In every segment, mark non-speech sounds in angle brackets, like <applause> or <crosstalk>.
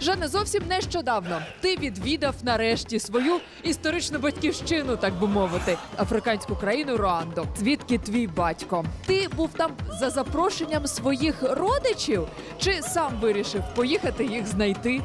Жане, зовсім нещодавно ти відвідав нарешті свою історичну батьківщину, так би мовити, африканську країну Руанду. Звідки твій батько? Ти був там за запрошенням своїх родичів, чи сам вирішив поїхати їх знайти?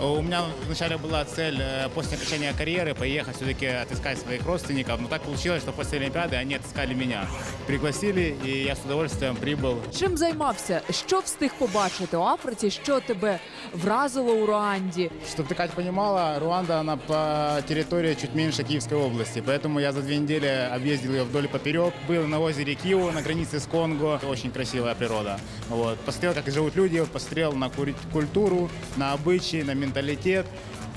У меня вначале была цель э, после окончания карьеры поехать все-таки отыскать своих родственников, но так получилось, что после Олимпиады они отыскали меня. Пригласили, и я с удовольствием прибыл. Чим займався? Що встиг побачити у Африці? Що тебе вразило у Руанді? Чтобы ты, Кать, понимала, Руанда, она по территории чуть меньше Киевской области, поэтому я за две недели объездил ее вдоль и поперек. Был на озере Кио, на границе с Конго. Очень красивая природа. Вот. Посмотрел, как живут люди, посмотрел на кури- культуру, на обычаи, на менталитет.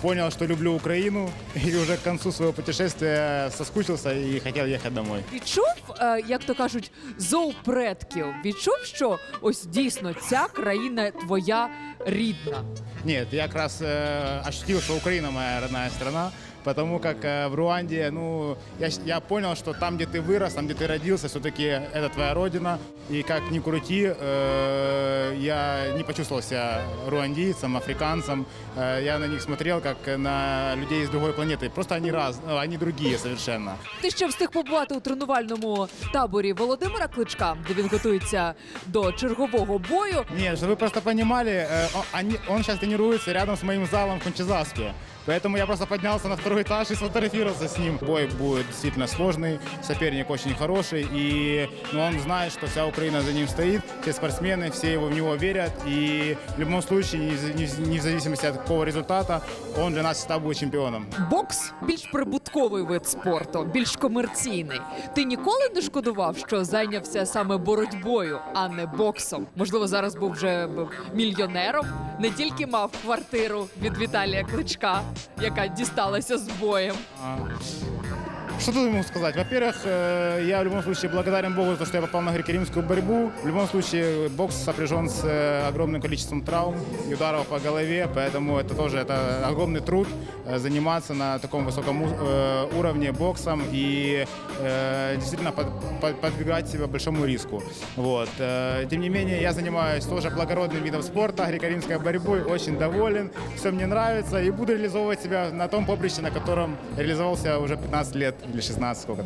Понял, что люблю Украину, <laughs> и уже к концу своего путешествия соскучился и хотел ехать домой. Відчув, е, як то кажуть, зов предків. Відчув, що ось дійсно ця країна твоя рідна. Нет, я как раз э, ощутил, что Украина моя родная страна, потому как э, в Руанде, ну, я, щ- я понял, что там, где ты вырос, там, где ты родился, все-таки это твоя родина. И как ни крути, э, я не почувствовал себя руандийцем, африканцем. Э, я на них смотрел, как на людей из другой планеты. Просто они раз, ну, они другие совершенно. Ти ще встиг побувати у тренувальному таборі Володимира Кличка, де він готується до чергового бою. Нет, чтобы вы просто понимали, э, о- они- он сейчас тренируется рядом с моим залом в Кончезаске. Поэтому я просто поднялся на второй этаж и сфотографировался с ним. Бой будет действительно сложный, соперник очень хороший, и ну, он знает, что вся Украина за ним стоит, все спортсмены, все его, в него верят, и в любом случае, не, в- не в- не в зависимости от какого результата, он для нас всегда будет чемпионом. Бокс більш прибутковий вид спорту, більш комерційний. Ти ніколи не шкодував, що зайнявся саме боротьбою, а не боксом. Можливо, зараз був вже б мільйонером, не тільки мав квартиру від Віталія Кличка, яка дісталася з боєм. Что тут ему сказать? Во-первых, э, я в любом случае благодарен Богу за то, что я попал на греко-римскую борьбу. В любом случае, бокс сопряжен с э, огромным количеством травм и ударов по голове, поэтому это тоже это огромный труд э, заниматься на таком высоком уровне боксом и действительно под- под- подвигать себя большому риску. Вот. Тем не менее, я занимаюсь тоже благородным видом спорта, греко-римской борьбой, очень доволен, все мне нравится и буду реализовывать себя на том поприще, на котором реализовался уже 15 лет или 16, сколько там.